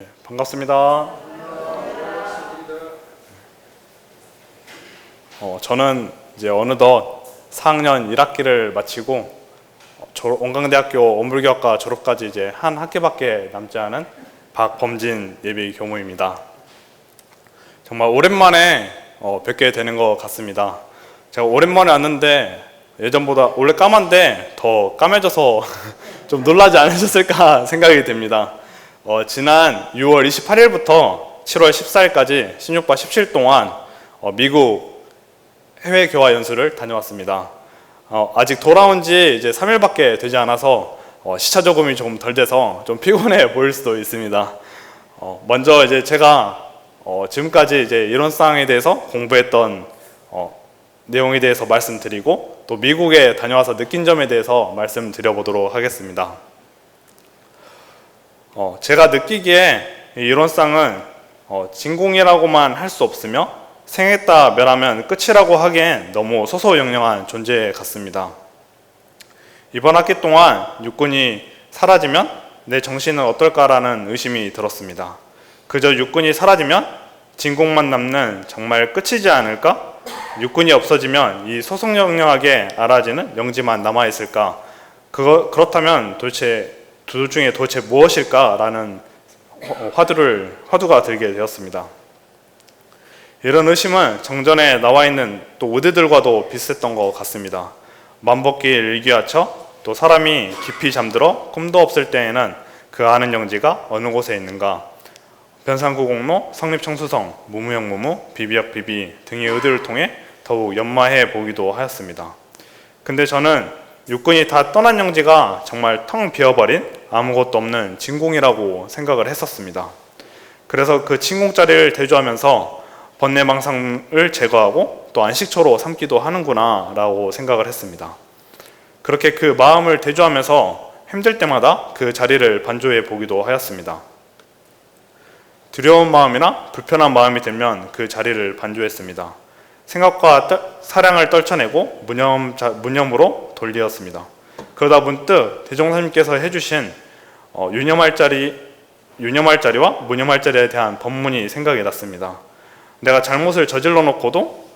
네, 반갑습니다. 어, 저는 이제 어느덧 4학년 1학기를 마치고 어, 원광대학교 원불교학과 졸업까지 이제 한 학기밖에 남지 않은 박범진 예비 교무입니다. 정말 오랜만에 어, 뵙게 되는 것 같습니다. 제가 오랜만에 왔는데 예전보다 원래 까만데 더 까매져서 좀 놀라지 않으셨을까 생각이 됩니다. 어, 지난 6월 28일부터 7월 14일까지 16박 17일 동안 어, 미국 해외 교화 연수를 다녀왔습니다. 어, 아직 돌아온 지 이제 3일밖에 되지 않아서 어, 시차 조금이 조금 덜 돼서 좀 피곤해 보일 수도 있습니다. 어, 먼저 이제 제가 어, 지금까지 이제 이론상에 대해서 공부했던 어, 내용에 대해서 말씀드리고 또 미국에 다녀와서 느낀 점에 대해서 말씀드려보도록 하겠습니다. 어, 제가 느끼기에 이 이론상은 어, 진공이라고만 할 수 없으며 생했다 멸하면 끝이라고 하기엔 너무 소소영령한 존재 같습니다. 이번 학기 동안 육군이 사라지면 내 정신은 어떨까라는 의심이 들었습니다. 그저 육군이 사라지면 진공만 남는 정말 끝이지 않을까? 육군이 없어지면 이 소속영령하게 알아지는 영지만 남아 있을까? 그거 그렇다면 도대체 둘 중에 도대체 무엇일까라는 화- 화두를 화두가 들게 되었습니다. 이런 의심은 정전에 나와 있는 또 우대들과도 비슷했던 것 같습니다. 만복기 일기하처 또 사람이 깊이 잠들어 꿈도 없을 때에는 그 아는 영지가 어느 곳에 있는가 변상구공로, 성립청수성, 무무형무무, 비비역 비비 등의 의들을 통해 더욱 연마해 보기도 하였습니다. 근데 저는 육군이 다 떠난 영지가 정말 텅 비어버린 아무것도 없는 진공이라고 생각을 했었습니다. 그래서 그 진공 자리를 대조하면서 번뇌망상을 제거하고 또 안식처로 삼기도 하는구나 라고 생각을 했습니다. 그렇게 그 마음을 대조하면서 힘들 때마다 그 자리를 반조해 보기도 하였습니다. 두려운 마음이나 불편한 마음이 들면 그 자리를 반조했습니다. 생각과 떨- 사량을 떨쳐내고 무념 자, 무념으로 돌리었습니다. 그러다 문득 대종사님께서 해주신 어, 유념할 자리 유념할 자리와 무념할 자리에 대한 법문이 생각이 났습니다. 내가 잘못을 저질러 놓고도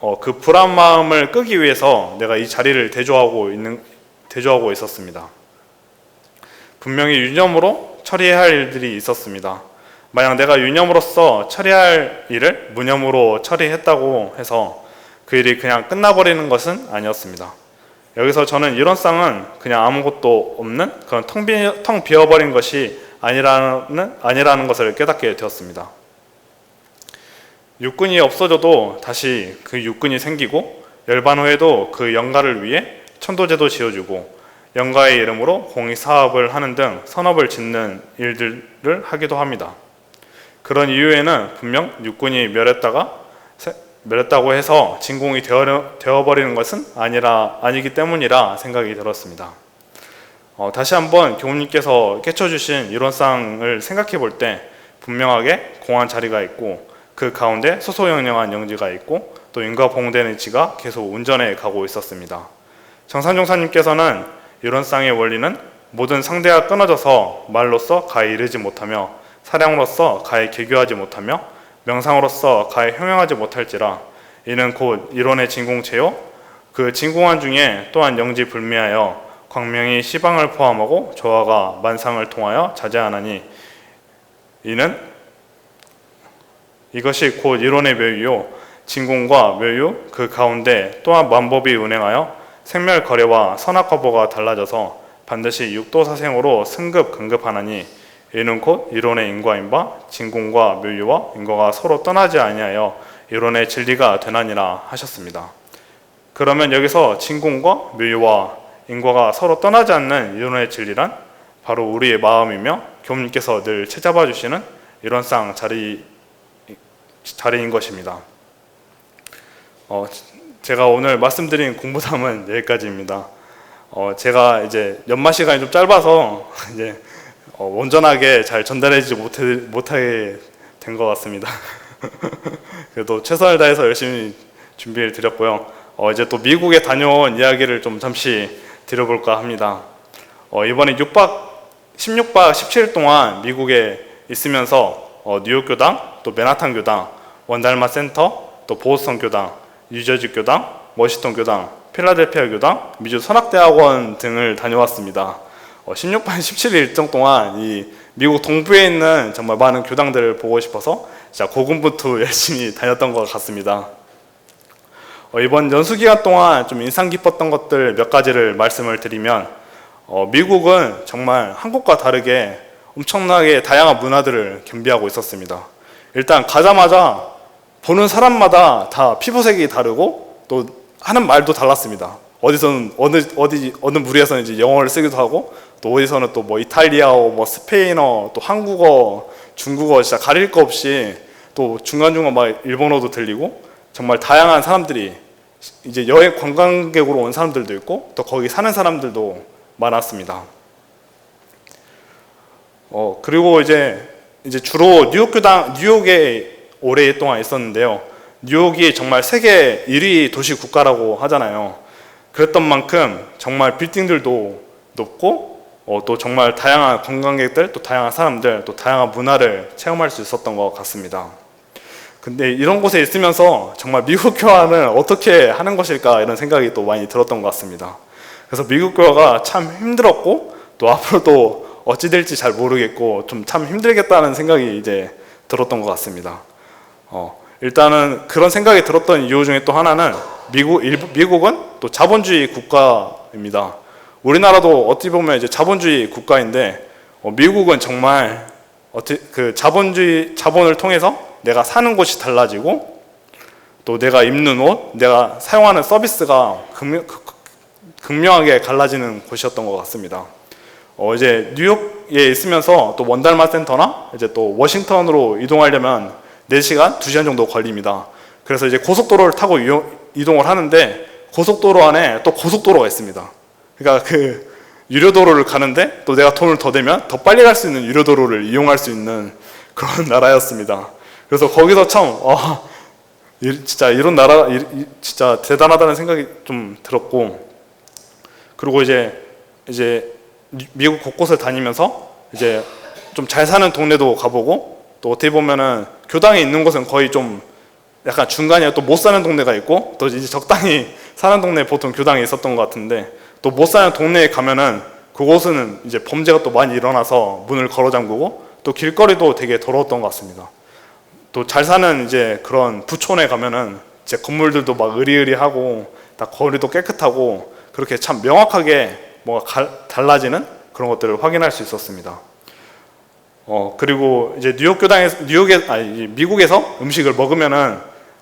어, 그 불안 마음을 끄기 위해서 내가 이 자리를 대조하고 있는 대조하고 있었습니다. 분명히 유념으로 처리해야 할 일들이 있었습니다. 만약 내가 유념으로서 처리할 일을 무념으로 처리했다고 해서 그 일이 그냥 끝나버리는 것은 아니었습니다. 여기서 저는 이런 쌍은 그냥 아무것도 없는 그런 텅, 비, 텅 비어버린 것이 아니라는, 아니라는 것을 깨닫게 되었습니다. 육군이 없어져도 다시 그 육군이 생기고 열반 후에도 그 영가를 위해 천도제도 지어주고 영가의 이름으로 공익 사업을 하는 등 선업을 짓는 일들을 하기도 합니다. 그런 이유에는 분명 육군이 멸했다가 세- 멸했다고 해서 진공이 되어, 되어버리는 것은 아니라 아니기 때문이라 생각이 들었습니다. 어, 다시 한번 교우님께서 깨쳐주신 이론상을 생각해 볼 때 분명하게 공한 자리가 있고 그 가운데 소소영령한 영지가 있고 또 인과 봉된 의지가 계속 운전해 가고 있었습니다. 정산종사님께서는 이론상의 원리는 모든 상대가 끊어져서 말로써 가히 이르지 못하며 사량으로서 가히 개교하지 못하며 명상으로서 가히 형용하지 못할지라 이는 곧 이론의 진공체요? 그 진공한 중에 또한 영지 불미하여 광명이 시방을 포함하고 조화가 만상을 통하여 자제하나니 이는 이것이 곧 이론의 묘유요. 진공과 묘유 그 가운데 또한 만법이 운행하여 생멸 거래와 선악과보가 달라져서 반드시 육도사생으로 승급 근급하나니 이는 곧 이론의 인과인 바 진공과 묘유와 인과가 서로 떠나지 아니하여 이론의 진리가 되나니라 하셨습니다. 그러면 여기서 진공과 묘유와 인과가 서로 떠나지 않는 이론의 진리란 바로 우리의 마음이며 교님께서 늘 채잡아 주시는 이론상 자리 자리인 것입니다. 어, 제가 오늘 말씀드린 공부담은 여기까지입니다. 어, 제가 이제 연말 시간이 좀 짧아서 이제 어, 온전하게 잘 전달해주지 못해, 못하게 된 것 같습니다. 그래도 최선을 다해서 열심히 준비를 드렸고요. 어, 이제 또 미국에 다녀온 이야기를 좀 잠시 드려볼까 합니다. 어, 이번에 6박 16박 17일 동안 미국에 있으면서 어, 뉴욕 교당, 또 맨하탄 교당, 원달마 센터, 또 보스턴 교당, 뉴저지 교당, 워싱턴 교당, 필라델피아 교당, 미주 선악대학원 등을 다녀왔습니다. 어, 16반 17일 일정 동안 이 미국 동부에 있는 정말 많은 교당들을 보고 싶어서 진짜 고군분투 열심히 다녔던 것 같습니다. 어, 이번 연수 기간 동안 좀 인상 깊었던 것들 몇 가지를 말씀을 드리면 어, 미국은 정말 한국과 다르게 엄청나게 다양한 문화들을 겸비하고 있었습니다. 일단 가자마자 보는 사람마다 다 피부색이 다르고 또 하는 말도 달랐습니다. 어디서는 어느 어디 어느 무리에서는 이제 영어를 쓰기도 하고 또 어디서는 또 뭐 이탈리아어, 뭐 스페인어, 또 한국어, 중국어 진짜 가릴 거 없이 또 중간중간 막 일본어도 들리고 정말 다양한 사람들이 이제 여행 관광객으로 온 사람들도 있고 또 거기 사는 사람들도 많았습니다. 어 그리고 이제 이제 주로 뉴욕 교당 뉴욕에 오랫동안 있었는데요. 뉴욕이 정말 세계 1위 도시 국가라고 하잖아요. 그랬던 만큼 정말 빌딩들도 높고 어, 또 정말 다양한 관광객들, 또 다양한 사람들, 또 다양한 문화를 체험할 수 있었던 것 같습니다. 근데 이런 곳에 있으면서 정말 미국 교화는 어떻게 하는 것일까 이런 생각이 또 많이 들었던 것 같습니다. 그래서 미국 교화가 참 힘들었고 또 앞으로도 어찌 될지 잘 모르겠고 좀 참 힘들겠다는 생각이 이제 들었던 것 같습니다. 어, 일단은 그런 생각이 들었던 이유 중에 또 하나는 미국 일부, 미국은 또 자본주의 국가입니다. 우리나라도 어떻게 보면 이제 자본주의 국가인데 어, 미국은 정말 그 자본주의 자본을 통해서 내가 사는 곳이 달라지고 또 내가 입는 옷, 내가 사용하는 서비스가 극명, 극- 극명하게 갈라지는 곳이었던 것 같습니다. 어, 이제 뉴욕에 있으면서 또 원달마 센터나 이제 또 워싱턴으로 이동하려면 4시간, 2시간 정도 걸립니다. 그래서 이제 고속도로를 타고 이동을 하는데 고속도로 안에 또 고속도로가 있습니다. 그러니까 그 유료 도로를 가는데 또 내가 돈을 더 내면 더 빨리 갈 수 있는 유료 도로를 이용할 수 있는 그런 나라였습니다. 그래서 거기서 참 와, 이- 진짜 이런 나라 진짜 대단하다는 생각이 좀 들었고 그리고 이제 이제 미- 미국 곳곳을 다니면서 이제 좀 잘 사는 동네도 가보고 또 어떻게 보면은 교당에 있는 곳은 거의 좀 약간 중간이야 또 못 사는 동네가 있고 또 이제 적당히 사는 동네 보통 교당에 있었던 것 같은데 또 못 사는 동네에 가면은 그곳은 이제 범죄가 또 많이 일어나서 문을 걸어 잠그고 또 길거리도 되게 더러웠던 것 같습니다. 또 잘 사는 이제 그런 부촌에 가면은 이제 건물들도 막 으리으리하고 다 거리도 깨끗하고 그렇게 참 명확하게 뭐가 갈- 달라지는 그런 것들을 확인할 수 있었습니다. 어 그리고 이제 뉴욕 교당에서 뉴욕에 아니 이 미국에서 음식을 먹으면은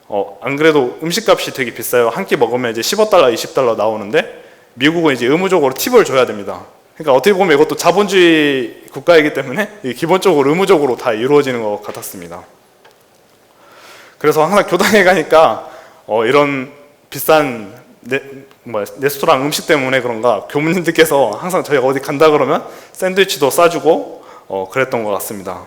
어 안 그래도 음식값이 되게 비싸요. 한 끼 먹으면 이제 15달러, 20달러 나오는데 미국은 이제 의무적으로 팁을 줘야 됩니다. 그러니까 어떻게 보면 이것도 자본주의 국가이기 때문에 기본적으로 의무적으로 다 이루어지는 것 같았습니다. 그래서 항상 교당에 가니까 어, 이런 비싼 네, 뭐 레스토랑 음식 때문에 그런가 교무님들께서 항상 저희가 어디 간다 그러면 샌드위치도 싸주고 어, 그랬던 것 같습니다.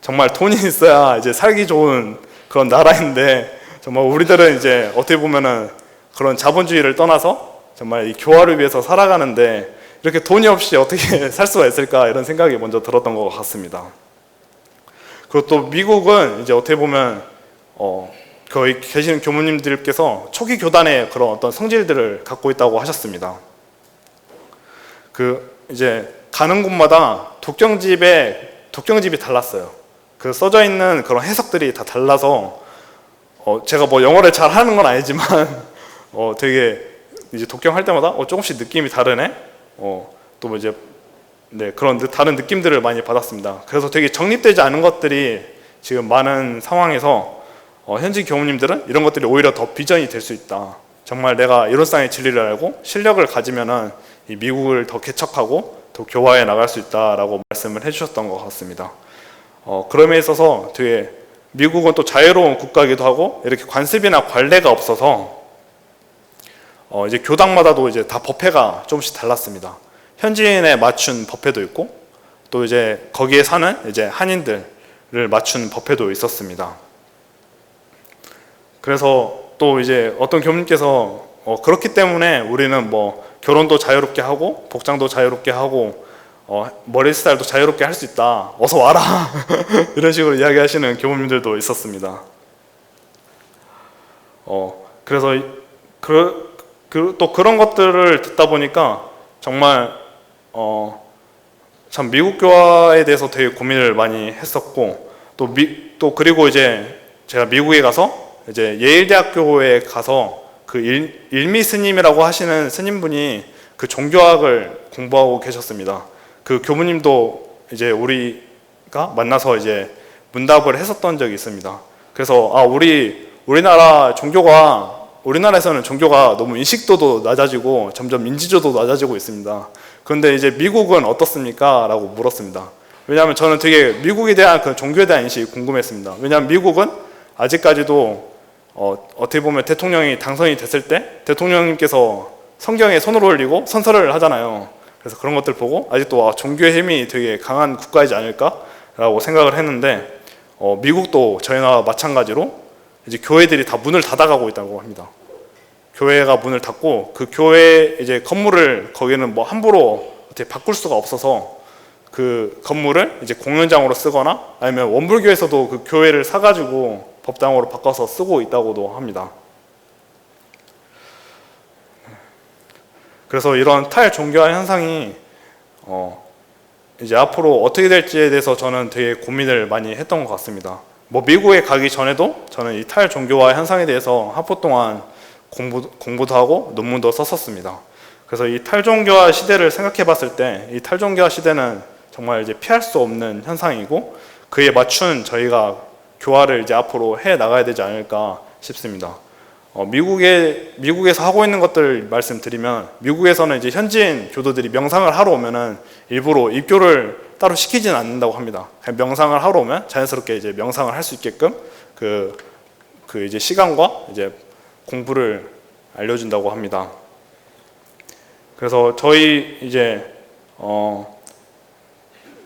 정말 돈이 있어야 이제 살기 좋은 그런 나라인데 정말 우리들은 이제 어떻게 보면은 그런 자본주의를 떠나서 정말 이 교화를 위해서 살아가는데 이렇게 돈이 없이 어떻게 살 수가 있을까 이런 생각이 먼저 들었던 것 같습니다. 그리고 또 미국은 이제 어떻게 보면 어, 거기 계시는 교무님들께서 초기 교단의 그런 어떤 성질들을 갖고 있다고 하셨습니다. 그 이제 가는 곳마다 독경집에 독경집이 달랐어요. 그 써져 있는 그런 해석들이 다 달라서 어, 제가 뭐 영어를 잘 하는 건 아니지만 어, 되게 이제 독경할 때마다 어, 조금씩 느낌이 다르네. 어, 또 뭐 이제 네, 그런 느- 다른 느낌들을 많이 받았습니다. 그래서 되게 정립되지 않은 것들이 지금 많은 상황에서 어, 현지 교무님들은 이런 것들이 오히려 더 비전이 될 수 있다. 정말 내가 이론상의 진리를 알고 실력을 가지면은 이 미국을 더 개척하고 더 교화해 나갈 수 있다라고 말씀을 해주셨던 것 같습니다. 어, 그럼에 있어서 되게 미국은 또 자유로운 국가이기도 하고 이렇게 관습이나 관례가 없어서 어, 이제 교당마다도 이제 다 법회가 조금씩 달랐습니다. 현지인에 맞춘 법회도 있고 또 이제 거기에 사는 이제 한인들을 맞춘 법회도 있었습니다. 그래서 또 이제 어떤 교수님께서 어, 그렇기 때문에 우리는 뭐 결혼도 자유롭게 하고 복장도 자유롭게 하고 어, 머리 스타일도 자유롭게 할 수 있다. 어서 와라. 이런 식으로 이야기하시는 교무님들도 있었습니다. 어, 그래서 이- 그, 그, 또 그런 것들을 듣다 보니까 정말 어, 참 미국 교화에 대해서 되게 고민을 많이 했었고 또 미, 또 그리고 이제 제가 미국에 가서 이제 예일대학교에 가서 그 일, 일미 스님이라고 하시는 스님분이 그 종교학을 공부하고 계셨습니다. 그 교무님도 이제 우리가 만나서 이제 문답을 했었던 적이 있습니다. 그래서 아 우리 우리나라 종교가 우리나라에서는 종교가 너무 인식도도 낮아지고 점점 인지도도 낮아지고 있습니다. 그런데 이제 미국은 어떻습니까? 라고 물었습니다. 왜냐하면 저는 되게 미국에 대한 그 종교에 대한 인식이 궁금했습니다. 왜냐하면 미국은 아직까지도 어, 어떻게 보면 대통령이 당선이 됐을 때 대통령님께서 성경에 손을 올리고 선서를 하잖아요. 그래서 그런 것들 보고 아직도 아, 종교의 힘이 되게 강한 국가이지 않을까라고 생각을 했는데 어, 미국도 저희나 마찬가지로 이제 교회들이 다 문을 닫아가고 있다고 합니다. 교회가 문을 닫고 그 교회 이제 건물을 거기는 뭐 함부로 어떻게 바꿀 수가 없어서 그 건물을 이제 공연장으로 쓰거나 아니면 원불교에서도 그 교회를 사가지고 법당으로 바꿔서 쓰고 있다고도 합니다. 그래서 이런 탈종교화 현상이 어 이제 앞으로 어떻게 될지에 대해서 저는 되게 고민을 많이 했던 것 같습니다. 뭐 미국에 가기 전에도 저는 이 탈 종교화 현상에 대해서 학부 동안 공부, 공부도 하고 논문도 썼었습니다. 그래서 이 탈종교화 시대를 생각해 봤을 때 이 탈종교화 시대는 정말 이제 피할 수 없는 현상이고 그에 맞춘 저희가 교화를 이제 앞으로 해 나가야 되지 않을까 싶습니다. 어, 미국에 미국에서 하고 있는 것들 말씀드리면 미국에서는 이제 현지인 교도들이 명상을 하러 오면은 일부러 입교를 따로 시키지는 않는다고 합니다. 그냥 명상을 하러 오면 자연스럽게 이제 명상을 할 수 있게끔 그, 그 이제 시간과 이제 공부를 알려준다고 합니다. 그래서 저희 이제 어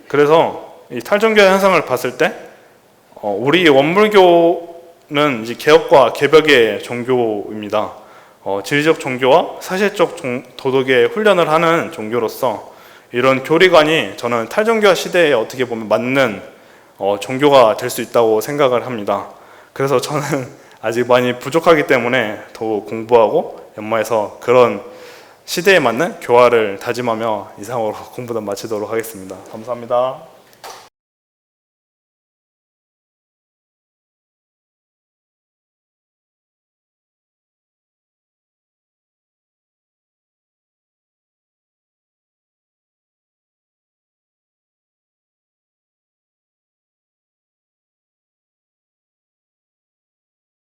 그래서 이 탈종교 현상을 봤을 때 어, 우리 원불교는 이제 개혁과 개벽의 종교입니다. 어, 진리적 종교와 사실적 종- 도덕의 훈련을 하는 종교로서 이런 교리관이 저는 탈종교 시대에 어떻게 보면 맞는 어, 종교가 될 수 있다고 생각을 합니다. 그래서 저는 아직 많이 부족하기 때문에 더욱 공부하고 연마해서 그런 시대에 맞는 교화를 다짐하며 이상으로 공부단 마치도록 하겠습니다. 감사합니다.